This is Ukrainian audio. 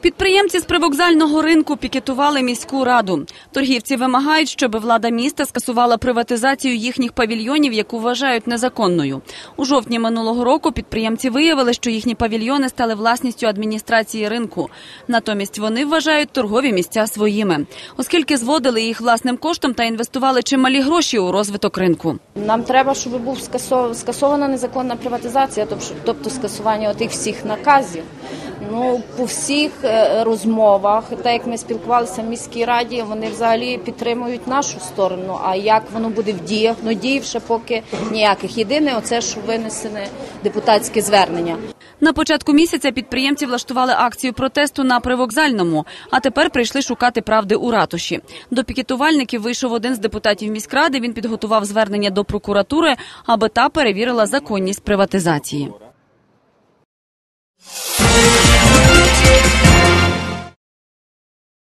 Підприємці з привокзального ринку пікетували міську раду. Торгівці вимагають, щоб влада міста скасувала приватизацію їхніх павільйонів, яку вважають незаконною. У жовтні минулого року підприємці виявили, що їхні павільйони стали власністю адміністрації ринку. Натомість вони вважають торгові місця своїми, оскільки зводили їх власним коштом та інвестували чималі гроші у розвиток ринку. Нам треба, щоб був скасов- скасована незаконна приватизація, тобто скасування отих всіх наказів. Ну, по всіх е, розмовах, так як ми спілкувалися в міській раді, вони взагалі підтримують нашу сторону. А як воно буде в діях? Ну діїв ще поки ніяких. Єдине, оце що винесене депутатське звернення. На початку місяця підприємці влаштували акцію протесту на привокзальному, а тепер прийшли шукати правди у ратуші. До пікетувальників вийшов один з депутатів міськради. Він підготував звернення до прокуратури, аби та перевірила законність приватизації.